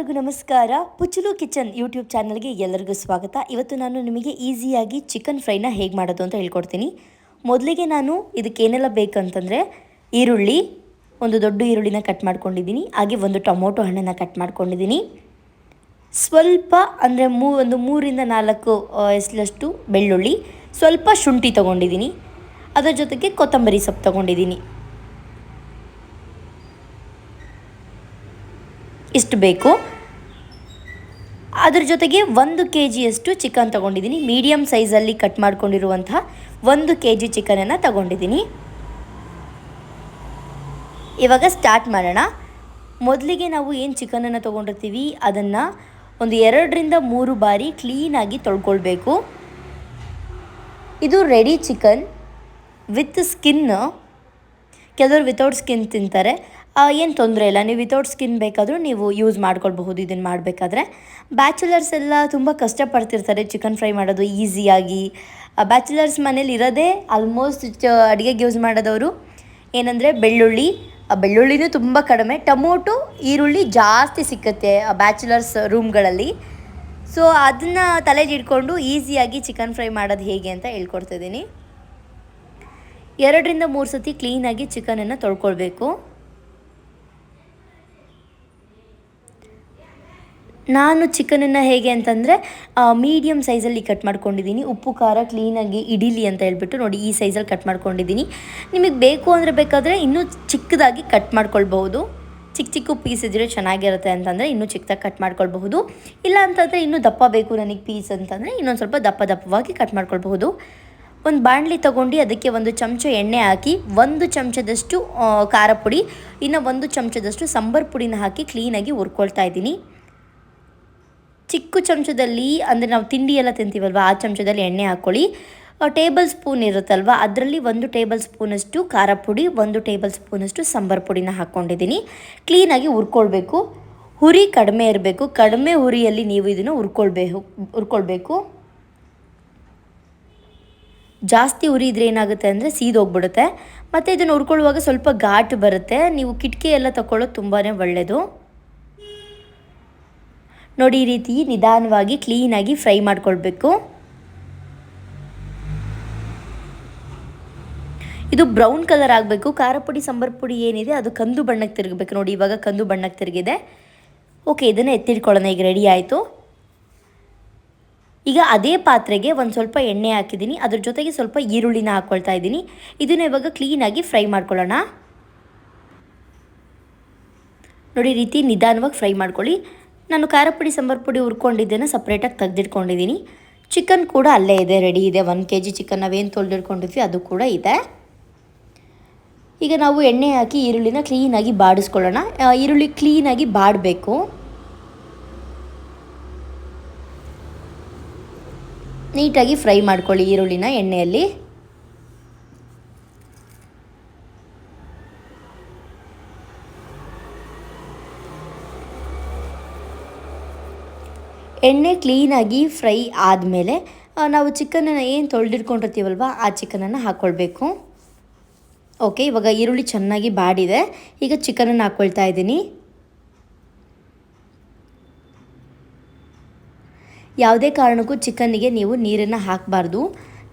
ಎಲ್ಲರಿಗೂ ನಮಸ್ಕಾರ. ಪುಚುಲು kitchen YouTube ಚಾನಲ್ಗೆ ಎಲ್ಲರಿಗೂ ಸ್ವಾಗತ. ಇವತ್ತು ನಾನು ನಿಮಗೆ ಈಸಿಯಾಗಿ ಚಿಕನ್ ಫ್ರೈನ ಹೇಗೆ ಮಾಡೋದು ಅಂತ ಹೇಳ್ಕೊಡ್ತೀನಿ. ಮೊದಲಿಗೆ ನಾನು ಇದಕ್ಕೆ ಏನೆಲ್ಲ ಬೇಕಂತಂದರೆ ಈರುಳ್ಳಿ, ಒಂದು ದೊಡ್ಡ ಈರುಳ್ಳಿನ ಕಟ್ ಮಾಡ್ಕೊಂಡಿದ್ದೀನಿ. ಹಾಗೆ ಒಂದು ಟೊಮೊಟೊ ಹಣ್ಣನ್ನು ಕಟ್ ಮಾಡ್ಕೊಂಡಿದ್ದೀನಿ. ಸ್ವಲ್ಪ ಅಂದರೆ ಮೂ, ಒಂದು ಮೂರಿಂದ ನಾಲ್ಕು ಎಸ್ಲಷ್ಟು ಬೆಳ್ಳುಳ್ಳಿ, ಸ್ವಲ್ಪ ಶುಂಠಿ ತೊಗೊಂಡಿದ್ದೀನಿ. ಅದರ ಜೊತೆಗೆ ಕೊತ್ತಂಬರಿ ಸೊಪ್ಪು ತೊಗೊಂಡಿದ್ದೀನಿ. ಇಷ್ಟು ಬೇಕು. ಅದ್ರ ಜೊತೆಗೆ ಒಂದು ಕೆ ಜಿಯಷ್ಟು ಚಿಕನ್ ತೊಗೊಂಡಿದ್ದೀನಿ. ಮೀಡಿಯಮ್ ಸೈಜಲ್ಲಿ ಕಟ್ ಮಾಡ್ಕೊಂಡಿರುವಂತಹ ಒಂದು ಕೆ ಜಿ ಚಿಕನನ್ನು ತಗೊಂಡಿದ್ದೀನಿ. ಇವಾಗ ಸ್ಟಾರ್ಟ್ ಮಾಡೋಣ. ಮೊದಲಿಗೆ ನಾವು ಏನು ಚಿಕನನ್ನು ತೊಗೊಂಡಿರ್ತೀವಿ, ಅದನ್ನು ಒಂದು ಎರಡರಿಂದ ಮೂರು ಬಾರಿ ಕ್ಲೀನಾಗಿ ತೊಳ್ಕೊಳ್ಬೇಕು. ಇದು ರೆಡಿ ಚಿಕನ್ ವಿತ್ ಸ್ಕಿನ್. ಕೆಲವರು ವಿತೌಟ್ ಸ್ಕಿನ್ ತಿಂತಾರೆ. ಏನು ತೊಂದರೆ ಇಲ್ಲ. ನೀವು ವಿತೌಟ್ ಸ್ಕಿನ್ ಬೇಕಾದರೂ ನೀವು ಯೂಸ್ ಮಾಡ್ಕೊಳ್ಬಹುದು ಇದನ್ನು ಮಾಡಬೇಕಾದ್ರೆ. ಬ್ಯಾಚುಲರ್ಸ್ ಎಲ್ಲ ತುಂಬ ಕಷ್ಟಪಡ್ತಿರ್ತಾರೆ ಚಿಕನ್ ಫ್ರೈ ಮಾಡೋದು ಈಸಿಯಾಗಿ ಬ್ಯಾಚುಲರ್ಸ್ ಮನೇಲಿ ಇರೋದೇ ಆಲ್ಮೋಸ್ಟ್ ಅಡುಗೆಗೆ ಯೂಸ್ ಮಾಡೋದವರು ಏನಂದರೆ ಬೆಳ್ಳುಳ್ಳಿ. ಬೆಳ್ಳುಳ್ಳಿನೂ ತುಂಬ ಕಡಿಮೆ. ಟೊಮೊಟೊ, ಈರುಳ್ಳಿ ಜಾಸ್ತಿ ಸಿಕ್ಕತ್ತೆ ಬ್ಯಾಚುಲರ್ಸ್ ರೂಮ್ಗಳಲ್ಲಿ ಸೊ ಅದನ್ನು ತಲೆಗೆ ಇಟ್ಕೊಂಡು ಈಸಿಯಾಗಿ ಚಿಕನ್ ಫ್ರೈ ಮಾಡೋದು ಹೇಗೆ ಅಂತ ಹೇಳ್ಕೊಡ್ತಿದ್ದೀನಿ ಎರಡರಿಂದ ಮೂರು ಸತಿ ಕ್ಲೀನಾಗಿ ಚಿಕನನ್ನು ತೊಳ್ಕೊಳ್ಬೇಕು. ನಾನು ಚಿಕನನ್ನು ಹೇಗೆ ಅಂತಂದರೆ ಮೀಡಿಯಮ್ ಸೈಜಲ್ಲಿ ಕಟ್ ಮಾಡ್ಕೊಂಡಿದ್ದೀನಿ. ಉಪ್ಪು, ಖಾರ ಕ್ಲೀನಾಗಿ ಇಡೀಲಿ ಅಂತ ಹೇಳ್ಬಿಟ್ಟು ನೋಡಿ ಈ ಸೈಜಲ್ಲಿ ಕಟ್ ಮಾಡ್ಕೊಂಡಿದ್ದೀನಿ. ನಿಮಗೆ ಬೇಕು ಅಂದರೆ ಬೇಕಾದರೆ ಇನ್ನೂ ಚಿಕ್ಕದಾಗಿ ಕಟ್ ಮಾಡ್ಕೊಳ್ಬಹುದು. ಚಿಕ್ಕ ಚಿಕ್ಕ ಪೀಸ್ ಇದ್ದರೆ ಚೆನ್ನಾಗಿರುತ್ತೆ ಅಂತಂದರೆ ಇನ್ನೂ ಚಿಕ್ಕದಾಗಿ ಕಟ್ ಮಾಡ್ಕೊಳ್ಬಹುದು. ಇಲ್ಲ ಅಂತಂದರೆ ಇನ್ನೂ ದಪ್ಪ ಬೇಕು ನನಗೆ ಪೀಸ್ ಅಂತಂದರೆ ಇನ್ನೊಂದು ಸ್ವಲ್ಪ ದಪ್ಪ ದಪ್ಪವಾಗಿ ಕಟ್ ಮಾಡ್ಕೊಳ್ಬಹುದು. ಒಂದು ಬಾಣಲಿ ತೊಗೊಂಡು ಅದಕ್ಕೆ ಒಂದು ಚಮಚ ಎಣ್ಣೆ ಹಾಕಿ, ಒಂದು ಚಮಚದಷ್ಟು ಖಾರ ಪುಡಿ, ಇನ್ನು ಒಂದು ಚಮಚದಷ್ಟು ಸಾಂಬಾರು ಪುಡಿನ ಹಾಕಿ ಕ್ಲೀನಾಗಿ ಹುರ್ಕೊಳ್ತಾ ಇದ್ದೀನಿ. ಚಿಕ್ಕ ಚಮಚದಲ್ಲಿ ಅಂದರೆ ನಾವು ತಿಂಡಿ ಎಲ್ಲ ತಿಂತೀವಲ್ವ, ಆ ಚಮಚದಲ್ಲಿ ಎಣ್ಣೆ ಹಾಕ್ಕೊಳ್ಳಿ ಟೇಬಲ್ ಸ್ಪೂನ್ ಇರುತ್ತಲ್ವ, ಅದರಲ್ಲಿ ಒಂದು ಟೇಬಲ್ ಸ್ಪೂನಷ್ಟು ಖಾರ ಪುಡಿ, ಒಂದು ಟೇಬಲ್ ಸ್ಪೂನಷ್ಟು ಸಾಂಬಾರು ಪುಡಿನ ಹಾಕ್ಕೊಂಡಿದ್ದೀನಿ ಕ್ಲೀನಾಗಿ ಹುರ್ಕೊಳ್ಬೇಕು. ಹುರಿ ಕಡಿಮೆ ಇರಬೇಕು. ಕಡಿಮೆ ಹುರಿಯಲ್ಲಿ ನೀವು ಇದನ್ನು ಹುರ್ಕೊಳ್ಬೇಕು ಹುರ್ಕೊಳ್ಬೇಕು. ಜಾಸ್ತಿ ಉರಿ ಇದ್ರೆ ಏನಾಗುತ್ತೆ ಅಂದರೆ ಸೀದೋಗ್ಬಿಡುತ್ತೆ ಮತ್ತು ಇದನ್ನು ಹುರ್ಕೊಳ್ಳುವಾಗ ಸ್ವಲ್ಪ ಘಾಟ್ ಬರುತ್ತೆ. ನೀವು ಕಿಟಕಿ ಎಲ್ಲ ತಗೊಳ್ಳೋದು ತುಂಬಾ ಒಳ್ಳೆಯದು ನೋಡಿ ಈ ರೀತಿ ನಿಧಾನವಾಗಿ ಕ್ಲೀನಾಗಿ ಫ್ರೈ ಮಾಡ್ಕೊಳ್ಬೇಕು. ಇದು ಬ್ರೌನ್ ಕಲರ್ ಆಗಬೇಕು. ಖಾರ ಪುಡಿ, ಸಾಂಬಾರು ಪುಡಿ ಏನಿದೆ, ಅದು ಕಂದು ಬಣ್ಣಕ್ಕೆ ತಿರುಗಬೇಕು. ನೋಡಿ, ಇವಾಗ ಕಂದು ಬಣ್ಣಕ್ಕೆ ತಿರುಗಿದೆ. ಓಕೆ ಇದನ್ನು ಎತ್ತಿಟ್ಕೊಳ್ಳೋಣ. ಈಗ ರೆಡಿ ಆಯಿತು. ಈಗ ಅದೇ ಪಾತ್ರೆಗೆ ಒಂದು ಸ್ವಲ್ಪ ಎಣ್ಣೆ ಹಾಕಿದ್ದೀನಿ. ಅದ್ರ ಜೊತೆಗೆ ಸ್ವಲ್ಪ ಈರುಳ್ಳಿನ ಹಾಕ್ಕೊಳ್ತಾ ಇದ್ದೀನಿ. ಇದನ್ನು ಇವಾಗ ಕ್ಲೀನಾಗಿ ಫ್ರೈ ಮಾಡ್ಕೊಳ್ಳೋಣ. ನೋಡಿ ರೀತಿ ನಿಧಾನವಾಗಿ ಫ್ರೈ ಮಾಡ್ಕೊಳ್ಳಿ. ನಾನು ಖಾರ ಪುಡಿ, ಸಾಂಬಾರು ಪುಡಿ ಹುರ್ಕೊಂಡಿದ್ದೇನೆ ಸಪ್ರೇಟಾಗಿ ತೆಗೆದಿಟ್ಕೊಂಡಿದ್ದೀನಿ ಚಿಕನ್ ಕೂಡ ಅಲ್ಲೇ ಇದೆ ರೆಡಿ ಇದೆ. ಒನ್ ಕೆ ಜಿ ಚಿಕನ್ ನಾವೇನು ತೊಳೆದಿಟ್ಕೊಂಡಿದ್ವಿ, ಅದು ಕೂಡ ಇದೆ. ಈಗ ನಾವು ಎಣ್ಣೆ ಹಾಕಿ ಈರುಳ್ಳಿನ ಕ್ಲೀನಾಗಿ ಬಾಡಿಸ್ಕೊಳ್ಳೋಣ. ಈರುಳ್ಳಿ ಕ್ಲೀನಾಗಿ ಬಾಡಬೇಕು. ನೀಟಾಗಿ ಫ್ರೈ ಮಾಡ್ಕೊಳ್ಳಿ ಈರುಳ್ಳಿನ ಎಣ್ಣೆಯಲ್ಲಿ. ಎಣ್ಣೆ ಕ್ಲೀನಾಗಿ ಫ್ರೈ ಆದಮೇಲೆ ನಾವು ಚಿಕನನ್ನು ಏನು ತೊಳೆದಿಟ್ಕೊಂಡಿರ್ತೀವಲ್ವ, ಆ ಚಿಕನನ್ನು ಹಾಕ್ಕೊಳ್ಬೇಕು. ಓಕೆ ಇವಾಗ ಈರುಳ್ಳಿ ಚೆನ್ನಾಗಿ ಬಾಡಿದೆ. ಈಗ ಚಿಕನನ್ನು ಹಾಕ್ಕೊಳ್ತಾ ಇದ್ದೀನಿ. ಯಾವುದೇ ಕಾರಣಕ್ಕೂ ಚಿಕನ್ನಿಗೆ ನೀವು ನೀರನ್ನು ಹಾಕಬಾರ್ದು.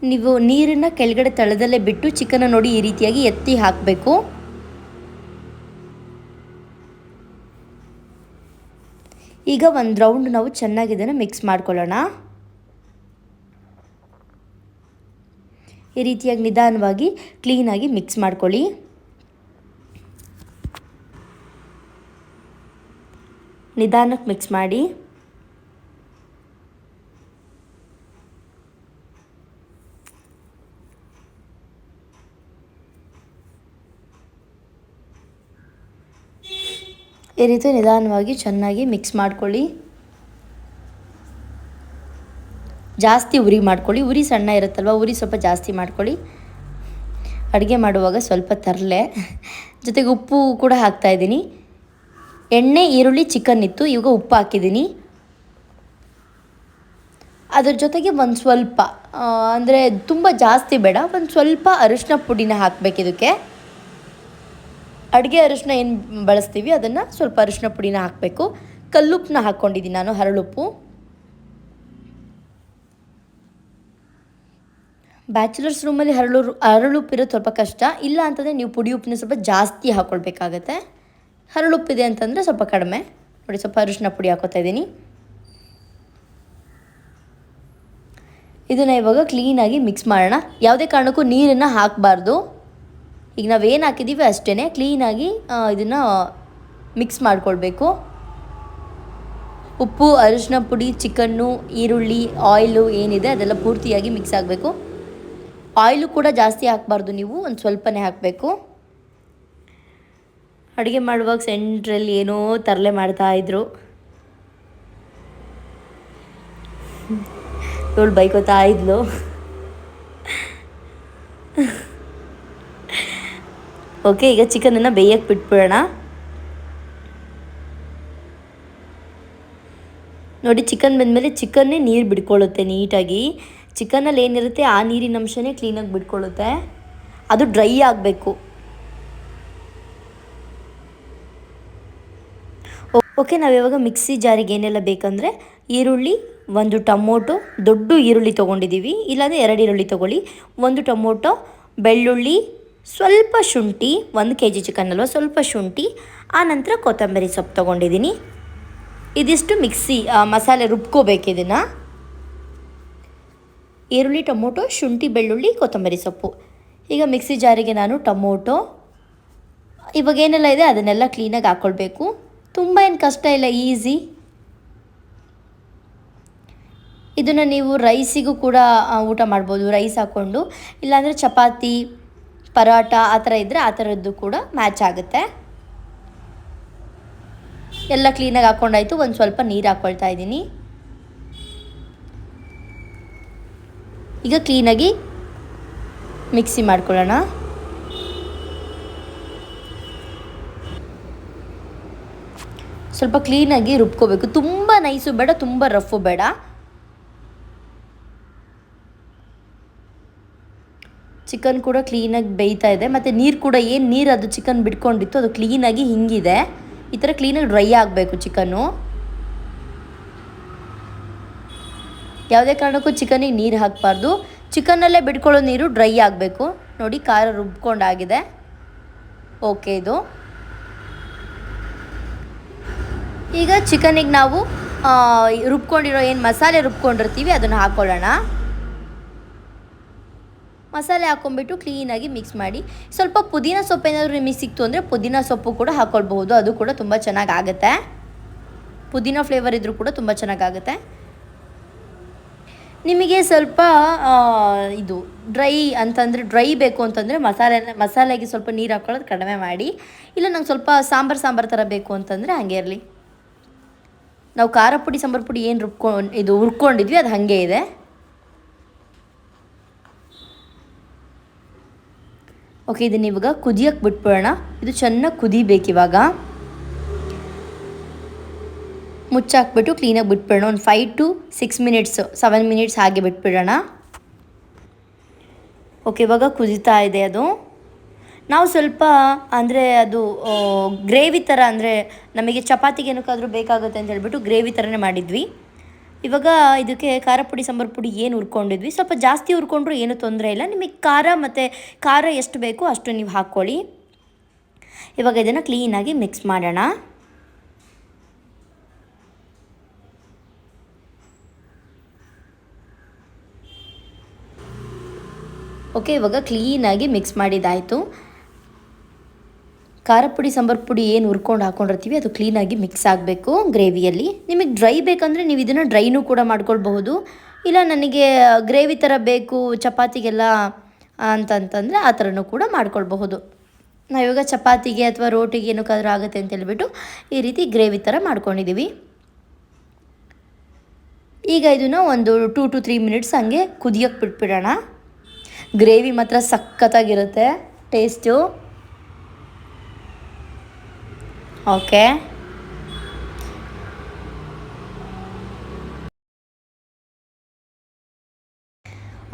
ನೀವು ನೀರನ್ನು ಕೆಳಗಡೆ ತಳದಲ್ಲೇ ಬಿಟ್ಟು ಚಿಕನ್ನ ನೋಡಿ ಈ ರೀತಿಯಾಗಿ ಎತ್ತಿ ಹಾಕಬೇಕು. ಈಗ ಒಂದು ರೌಂಡ್ ನಾವು ಚೆನ್ನಾಗಿ ಇದನ್ನು ಮಿಕ್ಸ್ ಮಾಡ್ಕೊಳ್ಳೋಣ. ಈ ರೀತಿಯಾಗಿ ನಿಧಾನವಾಗಿ ಕ್ಲೀನಾಗಿ ಮಿಕ್ಸ್ ಮಾಡ್ಕೊಳ್ಳಿ. ನಿಧಾನಕ್ಕೆ ಮಿಕ್ಸ್ ಮಾಡಿ. ಈ ರೀತಿ ನಿಧಾನವಾಗಿ ಚೆನ್ನಾಗಿ ಮಿಕ್ಸ್ ಮಾಡ್ಕೊಳ್ಳಿ. ಜಾಸ್ತಿ ಉರಿ ಮಾಡ್ಕೊಳ್ಳಿ. ಉರಿ ಸಣ್ಣ ಇರುತ್ತಲ್ವ, ಉರಿ ಸ್ವಲ್ಪ ಜಾಸ್ತಿ ಮಾಡ್ಕೊಳ್ಳಿ. ಅಡುಗೆ ಮಾಡುವಾಗ ಸ್ವಲ್ಪ ತರಲೆ. ಜೊತೆಗೆ ಉಪ್ಪು ಕೂಡ ಹಾಕ್ತಾಯಿದ್ದೀನಿ ಎಣ್ಣೆ, ಈರುಳ್ಳಿ ಚಿಕನ್ ಇತ್ತು, ಇವಾಗ ಉಪ್ಪು ಹಾಕಿದ್ದೀನಿ. ಅದ್ರ ಜೊತೆಗೆ ಒಂದು ಸ್ವಲ್ಪ ಅಂದರೆ ತುಂಬ ಜಾಸ್ತಿ ಬೇಡ, ಒಂದು ಸ್ವಲ್ಪ ಅರಿಶಿನ ಪುಡಿನ ಹಾಕಬೇಕು ಇದಕ್ಕೆ ಅಡುಗೆ ಅರಿಶಿನ ಏನು ಬಳಸ್ತೀವಿ, ಅದನ್ನು ಸ್ವಲ್ಪ ಅರಿಶಿನ ಪುಡಿನ ಹಾಕಬೇಕು. ಕಲ್ಲುಪ್ಪನ್ನ ಹಾಕ್ಕೊಂಡಿದ್ದೀನಿ ನಾನು, ಹರಳುಪ್ಪು. ಬ್ಯಾಚುಲರ್ಸ್ ರೂಮಲ್ಲಿ ಹರಳು, ಹರಳುಪ್ಪು ಇರೋದು ಸ್ವಲ್ಪ ಕಷ್ಟ. ಇಲ್ಲ ಅಂತಂದರೆ ನೀವು ಪುಡಿ ಉಪ್ಪನ್ನ ಸ್ವಲ್ಪ ಜಾಸ್ತಿ ಹಾಕ್ಕೊಳ್ಬೇಕಾಗತ್ತೆ ಹರಳುಪ್ಪಿದೆ ಅಂತಂದರೆ ಸ್ವಲ್ಪ ಕಡಿಮೆ. ನೋಡಿ, ಸ್ವಲ್ಪ ಅರಿಶಿನ ಪುಡಿ ಹಾಕೋತಾ ಇದ್ದೀನಿ. ಇದನ್ನು ಇವಾಗ ಕ್ಲೀನಾಗಿ ಮಿಕ್ಸ್ ಮಾಡೋಣ. ಯಾವುದೇ ಕಾರಣಕ್ಕೂ ನೀರನ್ನು ಹಾಕಬಾರ್ದು. ಈಗ ನಾವೇನು ಹಾಕಿದ್ದೀವಿ ಅಷ್ಟೇ ಕ್ಲೀನಾಗಿ ಇದನ್ನು ಮಿಕ್ಸ್ ಮಾಡಿಕೊಳ್ಬೇಕು. ಉಪ್ಪು ಅರಿಶಿನ ಪುಡಿ, ಚಿಕನ್ನು, ಈರುಳ್ಳಿ ಆಯಿಲು ಏನಿದೆ ಅದೆಲ್ಲ ಪೂರ್ತಿಯಾಗಿ ಮಿಕ್ಸ್ ಆಗಬೇಕು. ಆಯಿಲು ಕೂಡ ಜಾಸ್ತಿ ಹಾಕಬಾರ್ದು ನೀವು, ಒಂದು ಸ್ವಲ್ಪನೇ ಹಾಕಬೇಕು. ಅಡುಗೆ ಮಾಡುವಾಗ ಸೆಂಟ್ರಲ್ಲಿ ಏನೋ ತರಲೆ ಮಾಡ್ತಾ ಇದ್ರು. ಇವಳು ಬೈಕೋತಾ ಇದ್ಲು. ಓಕೆ ಈಗ ಚಿಕನನ್ನು ಬೇಯಕ್ಕೆ ಬಿಟ್ಬಿಡೋಣ. ನೋಡಿ, ಚಿಕನ್ ಬಂದಮೇಲೆ ಚಿಕನ್ನೇ ನೀರು ಬಿಡ್ಕೊಳ್ಳುತ್ತೆ ನೀಟಾಗಿ. ಚಿಕನಲ್ಲಿ ಏನಿರುತ್ತೆ, ಆ ನೀರಿನ ಅಂಶನೇ ಕ್ಲೀನಾಗಿ ಬಿಟ್ಕೊಳ್ಳುತ್ತೆ ಅದು ಡ್ರೈ ಆಗಬೇಕು. ಓಕೆ ನಾವು ನಾವಿವಾಗ ಮಿಕ್ಸಿ ಜಾರಿಗೆ ಏನೆಲ್ಲ ಬೇಕಂದರೆ ಈರುಳ್ಳಿ, ಒಂದು ಟೊಮೊಟೊ, ದೊಡ್ಡ ಈರುಳ್ಳಿ ತೊಗೊಂಡಿದ್ದೀವಿ. ಇಲ್ಲಾಂದರೆ ಎರಡು ಈರುಳ್ಳಿ ತೊಗೊಳ್ಳಿ. ಒಂದು ಟೊಮೊಟೊ, ಬೆಳ್ಳುಳ್ಳಿ ಸ್ವಲ್ಪ ಶುಂಠಿ, ಒಂದು ಕೆ ಜಿ ಚಿಕನ್ ಅಲ್ವಾ, ಸ್ವಲ್ಪ ಶುಂಠಿ ಆನಂತರ ಕೊತ್ತಂಬರಿ ಸೊಪ್ಪು ತೊಗೊಂಡಿದ್ದೀನಿ. ಇದಿಷ್ಟು ಮಿಕ್ಸಿ ಮಸಾಲೆ ರುಬ್ಕೋಬೇಕು ಇದನ್ನು. ಈರುಳ್ಳಿ, ಟೊಮೊಟೊ, ಶುಂಠಿ, ಬೆಳ್ಳುಳ್ಳಿ, ಕೊತ್ತಂಬರಿ ಸೊಪ್ಪು. ಈಗ ಮಿಕ್ಸಿ ಜಾರಿಗೆ ನಾನು ಟೊಮೊಟೊ. ಇವಾಗ ಏನೆಲ್ಲ ಇದೆ ಅದನ್ನೆಲ್ಲ ಕ್ಲೀನಾಗಿ ಹಾಕ್ಕೊಳ್ಬೇಕು ತುಂಬ ಏನು ಕಷ್ಟ ಇಲ್ಲ ಈಸಿ ಇದನ್ನು ನೀವು ರೈಸಿಗೂ ಕೂಡ ಊಟ ಮಾಡ್ಬೋದು ರೈಸ್ ಹಾಕ್ಕೊಂಡು ಇಲ್ಲಾಂದರೆ ಚಪಾತಿ ಪರೋಟ ಆ ಥರ ಇದ್ದರೆ ಆ ಥರದ್ದು ಕೂಡ ಮ್ಯಾಚ್ ಆಗುತ್ತೆ. ಎಲ್ಲ ಕ್ಲೀನಾಗಿ ಹಾಕ್ಕೊಂಡಾಯ್ತು ಒಂದು ಸ್ವಲ್ಪ ನೀರು ಹಾಕ್ಕೊಳ್ತಾ ಇದ್ದೀನಿ. ಈಗ ಕ್ಲೀನಾಗಿ ಮಿಕ್ಸಿ ಮಾಡ್ಕೊಳ್ಳೋಣ. ಸ್ವಲ್ಪ ಕ್ಲೀನಾಗಿ ರುಬ್ಕೋಬೇಕು. ತುಂಬ ನೈಸು ಬೇಡ, ತುಂಬ ರಫು ಬೇಡ. ಚಿಕನ್ ಕೂಡ ಕ್ಲೀನಾಗಿ ಬೇಯ್ತಾ ಇದೆ. ಮತ್ತು ನೀರು ಕೂಡ ಏನು ನೀರು ಅದು ಚಿಕನ್ ಬಿಟ್ಕೊಂಡಿತ್ತು, ಅದು ಕ್ಲೀನಾಗಿ ಹಿಂಗಿದೆ. ಈ ಥರ ಕ್ಲೀನಾಗಿ ಡ್ರೈ ಆಗಬೇಕು ಚಿಕನ್ನು. ಯಾವುದೇ ಕಾರಣಕ್ಕೂ ಚಿಕನಿಗೆ ನೀರು ಹಾಕಬಾರ್ದು. ಚಿಕನ್ನಲ್ಲೇ ಬಿಟ್ಕೊಳ್ಳೋ ನೀರು ಡ್ರೈ ಆಗಬೇಕು. ನೋಡಿ, ಖಾರ ರುಬ್ಕೊಂಡಾಗಿದೆ. ಓಕೆ ಇದು. ಈಗ ಚಿಕನಿಗೆ ನಾವು ರುಬ್ಕೊಂಡಿರೋ ಏನು ಮಸಾಲೆ ರುಬ್ಕೊಂಡಿರ್ತೀವಿ, ಅದನ್ನು ಹಾಕ್ಕೊಳ್ಳೋಣ ಮಸಾಲೆ ಹಾಕ್ಕೊಂಬಿಟ್ಟು ಕ್ಲೀನಾಗಿ ಮಿಕ್ಸ್ ಮಾಡಿ. ಸ್ವಲ್ಪ ಪುದೀನ ಸೊಪ್ಪು ಏನಾದರೂ ನಿಮಗೆ ಸಿಕ್ತು ಅಂದರೆ ಪುದೀನ ಸೊಪ್ಪು ಕೂಡ ಹಾಕ್ಕೊಳ್ಬಹುದು ಅದು ಕೂಡ ತುಂಬ ಚೆನ್ನಾಗಿ ಆಗುತ್ತೆ ಪುದೀನ ಫ್ಲೇವರ್ ಇದ್ದರೂ ಕೂಡ ತುಂಬ ಚೆನ್ನಾಗಾಗುತ್ತೆ. ನಿಮಗೆ ಸ್ವಲ್ಪ ಇದು ಡ್ರೈ ಅಂತಂದರೆ ಡ್ರೈ ಬೇಕು ಅಂತಂದರೆ ಮಸಾಲೆ, ಮಸಾಲೆಗೆ ಸ್ವಲ್ಪ ನೀರು ಹಾಕ್ಕೊಳ್ಳೋದು ಕಡಿಮೆ ಮಾಡಿ. ಇಲ್ಲ ನಂಗೆ ಸ್ವಲ್ಪ ಸಾಂಬಾರು ಸಾಂಬಾರು ಥರ ಬೇಕು ಅಂತಂದರೆ ಹಾಗೆ ಇರಲಿ. ನಾವು ಖಾರ ಪುಡಿ, ಸಾಂಬಾರು ಪುಡಿ ಏನು ರುಬ್ಕೊಂಡು ಇದು ಹುರ್ಕೊಂಡಿದ್ವಿ, ಅದು ಹಾಗೆ ಇದೆ. ಓಕೆ, ಇದನ್ನ ಇವಾಗ ಕುದಿಯಕ್ಕೆ ಬಿಟ್ಬಿಡೋಣ. ಇದು ಚೆನ್ನಾಗಿ ಕುದಿಬೇಕು ಇವಾಗ ಮುಚ್ಚಾಕ್ಬಿಟ್ಟು ಕ್ಲೀನಾಗಿ ಬಿಟ್ಬಿಡೋಣ. ಒಂದು five to six minutes seven minutes ಹಾಗೆ ಬಿಟ್ಬಿಡೋಣ. ಓಕೆ, ಇವಾಗ ಕುದಿತಾ ಇದೆ ಅದು. ನಾವು ಸ್ವಲ್ಪ, ಅಂದರೆ ಅದು ಗ್ರೇವಿ ಥರ ಅಂದರೆ ನಮಗೆ ಚಪಾತಿಗೆ ಏನಕ್ಕಾದರೂ ಬೇಕಾಗುತ್ತೆ ಅಂತ ಹೇಳ್ಬಿಟ್ಟು ಗ್ರೇವಿ ಥರನೇ ಮಾಡಿದ್ವಿ. ಇವಾಗ ಇದಕ್ಕೆ ಖಾರ ಪುಡಿ, ಸಾಂಬಾರು ಪುಡಿ ಏನು ಹುರ್ಕೊಂಡಿದ್ವಿ? ಸ್ವಲ್ಪ ಜಾಸ್ತಿ ಹುರ್ಕೊಂಡ್ರು ಏನೂ ತೊಂದರೆ ಇಲ್ಲ. ನಿಮಗೆ ಖಾರ ಮತ್ತು ಖಾರ ಎಷ್ಟು ಬೇಕೋ ಅಷ್ಟು ನೀವು ಹಾಕ್ಕೊಳ್ಳಿ ಇವಾಗ ಇದನ್ನು ಕ್ಲೀನಾಗಿ ಮಿಕ್ಸ್ ಮಾಡೋಣ. ಓಕೆ ಇವಾಗ ಕ್ಲೀನಾಗಿ ಮಿಕ್ಸ್ ಮಾಡಿದ್ದಾಯಿತು. ಖಾರ ಪುಡಿ ಸಾಂಬಾರು ಪುಡಿ ಏನು ಹುರ್ಕೊಂಡು ಹಾಕೊಂಡಿರ್ತೀವಿ, ಅದು ಕ್ಲೀನಾಗಿ ಮಿಕ್ಸ್ ಆಗಬೇಕು ಗ್ರೇವಿಯಲ್ಲಿ. ನಿಮಗೆ ಡ್ರೈ ಬೇಕಂದರೆ ನೀವು ಇದನ್ನು ಡ್ರೈನೂ ಕೂಡ ಮಾಡ್ಕೊಳ್ಬಹುದು. ಇಲ್ಲ ನನಗೆ ಗ್ರೇವಿ ಥರ ಬೇಕು, ಚಪಾತಿಗೆಲ್ಲ ಅಂತಂತಂದರೆ ಆ ಥರನೂ ಕೂಡ ಮಾಡ್ಕೊಳ್ಬಹುದು. ಇವಾಗ ಚಪಾತಿಗೆ ಅಥವಾ ರೋಟಿಗೆ ಏನಕ್ಕಾದ್ರೂ ಆಗುತ್ತೆ ಅಂತ ಹೇಳಿಬಿಟ್ಟು ಈ ರೀತಿ ಗ್ರೇವಿ ಥರ ಮಾಡ್ಕೊಂಡಿದ್ದೀವಿ ಈಗ ಇದನ್ನು ಒಂದು ಟೂ ಟು ತ್ರೀ ಮಿನಿಟ್ಸ್ ಹಂಗೆ ಕುದಿಯೋಕ್ಕೆ ಬಿಟ್ಬಿಡೋಣ. ಗ್ರೇವಿ ಮಾತ್ರ ಸಖತ್ತಾಗಿರುತ್ತೆ ಟೇಸ್ಟು ಓಕೆ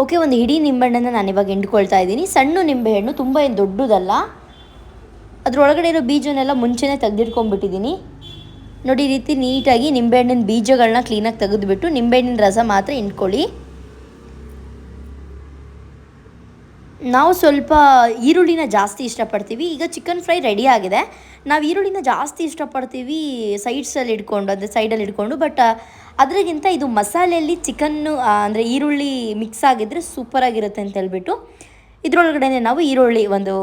ಓಕೆ ಒಂದು ಇಡೀ ನಿಂಬೆಹಣ್ಣನ್ನು ನಾನು ಇವಾಗ ಹಿಂಡ್ಕೊಳ್ತಾ ಇದ್ದೀನಿ. ಸಣ್ಣ ನಿಂಬೆಹಣ್ಣು ತುಂಬ ಏನು ದೊಡ್ಡದಲ್ಲ. ಅದರೊಳಗಡೆ ಇರೋ ಬೀಜನೆಲ್ಲ ಮುಂಚೆನೇ ತೆಗೆದಿಟ್ಕೊಂಡ್ಬಿಟ್ಟಿದ್ದೀನಿ. ನೋಡಿ, ಈ ರೀತಿ ನೀಟಾಗಿ ನಿಂಬೆಹಣ್ಣಿನ ಬೀಜಗಳನ್ನ ಕ್ಲೀನಾಗಿ ತೆಗೆದುಬಿಟ್ಟು ನಿಂಬೆಹಣ್ಣಿನ ರಸ ಮಾತ್ರ ಇಂಟ್ಕೊಳ್ಳಿ ನಾವು ಸ್ವಲ್ಪ ಈರುಳ್ಳಿನ ಜಾಸ್ತಿ ಇಷ್ಟಪಡ್ತೀವಿ. ಈಗ ಚಿಕನ್ ಫ್ರೈ ರೆಡಿ ಆಗಿದೆ. ನಾವು ಈರುಳ್ಳಿನ ಜಾಸ್ತಿ ಇಷ್ಟಪಡ್ತೀವಿ ಸೈಡ್ಸಲ್ಲಿ ಇಟ್ಕೊಂಡು, ಅಂದರೆ ಸೈಡಲ್ಲಿ ಇಟ್ಕೊಂಡು ಬಟ್ ಅದರಿಗಿಂತ ಇದು ಮಸಾಲೆಯಲ್ಲಿ ಚಿಕನ್ನು ಅಂದರೆ ಈರುಳ್ಳಿ ಮಿಕ್ಸ್ ಆಗಿದ್ದರೆ ಸೂಪರಾಗಿರುತ್ತೆ ಅಂತ ಹೇಳ್ಬಿಟ್ಟು ಇದರೊಳಗಡೆ ನಾವು ಈರುಳ್ಳಿ ಒಂದು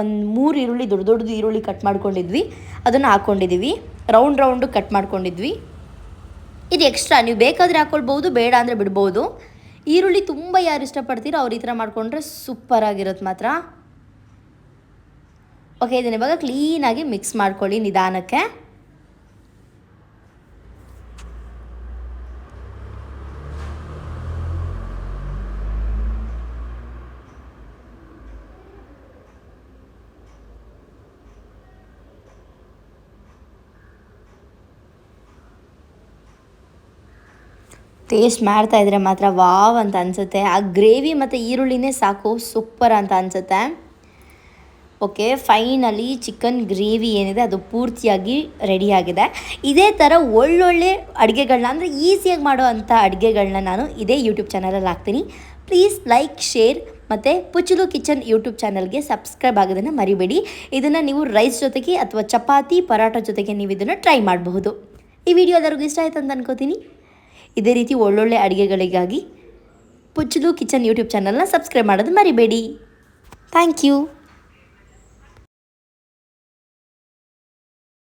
ಒಂದು ಮೂರು ಈರುಳ್ಳಿ, ದೊಡ್ಡ ದೊಡ್ಡದು ಈರುಳ್ಳಿ ಕಟ್ ಮಾಡ್ಕೊಂಡಿದ್ವಿ. ಅದನ್ನು ಹಾಕ್ಕೊಂಡಿದ್ದೀವಿ ರೌಂಡ್ ರೌಂಡು ಕಟ್ ಮಾಡ್ಕೊಂಡಿದ್ವಿ. ಇದು ಎಕ್ಸ್ಟ್ರಾ ನೀವು ಬೇಕಾದರೆ ಹಾಕ್ಕೊಳ್ಬೋದು ಬೇಡ ಅಂದರೆ ಬಿಡ್ಬೋದು. ಈರುಳ್ಳಿ ತುಂಬ ಯಾರು ಇಷ್ಟಪಡ್ತೀರೋ ಅವ್ರು ಈ ಥರ ಮಾಡಿಕೊಂಡ್ರೆ ಸೂಪರಾಗಿರುತ್ತೆ ಮಾತ್ರ. ಓಕೆ ಇದನ್ನ ಇವಾಗ ಕ್ಲೀನಾಗಿ ಮಿಕ್ಸ್ ಮಾಡ್ಕೊಳ್ಳಿ ನಿಧಾನಕ್ಕೆ. ಟೇಸ್ಟ್ ಮಾಡ್ತಾ ಇದ್ರೆ ಮಾತ್ರ ವಾವ್ ಅಂತ ಅನ್ಸುತ್ತೆ. ಆ ಗ್ರೇವಿ ಮತ್ತು ಈರುಳ್ಳಿನೇ ಸಾಕು ಸೂಪರ್ ಅಂತ ಅನಿಸುತ್ತೆ. ಓಕೆ ಫೈನಲಿ ಚಿಕನ್ ಗ್ರೇವಿ ಏನಿದೆ, ಅದು ಪೂರ್ತಿಯಾಗಿ ರೆಡಿಯಾಗಿದೆ ಇದೇ ಥರ ಒಳ್ಳೊಳ್ಳೆ ಅಡುಗೆಗಳನ್ನ ಅಂದರೆ ಈಸಿಯಾಗಿ ಮಾಡೋ ಅಂಥ ಅಡುಗೆಗಳನ್ನ ನಾನು ಇದೇ ಯೂಟ್ಯೂಬ್ ಚಾನಲಲ್ಲಿ ಹಾಕ್ತೀನಿ. ಪ್ಲೀಸ್ ಲೈಕ್ ಶೇರ್ ಮತ್ತು ಪುಚ್ಚಲು ಕಿಚನ್ ಯೂಟ್ಯೂಬ್ ಚಾನಲ್ಗೆ ಸಬ್ಸ್ಕ್ರೈಬ್ ಆಗೋದನ್ನು ಮರಿಬೇಡಿ. ಇದನ್ನು ನೀವು ರೈಸ್ ಜೊತೆಗೆ ಅಥವಾ ಚಪಾತಿ ಪರಾಟ ಜೊತೆಗೆ ನೀವು ಇದನ್ನು ಟ್ರೈ ಮಾಡಬಹುದು. ಈ ವಿಡಿಯೋ ಎಲ್ಲರಿಗೂ ಇಷ್ಟ ಆಯಿತು ಅಂತ ಅನ್ಕೋತೀನಿ. ಇದೇ ರೀತಿ ಒಳ್ಳೊಳ್ಳೆ ಅಡುಗೆಗಳಿಗಾಗಿ ಪುಚ್ಚಲು ಕಿಚನ್ ಯೂಟ್ಯೂಬ್ ಚಾನಲ್ನ ಸಬ್ಸ್ಕ್ರೈಬ್ ಮಾಡೋದು ಮರಿಬೇಡಿ. Thank you.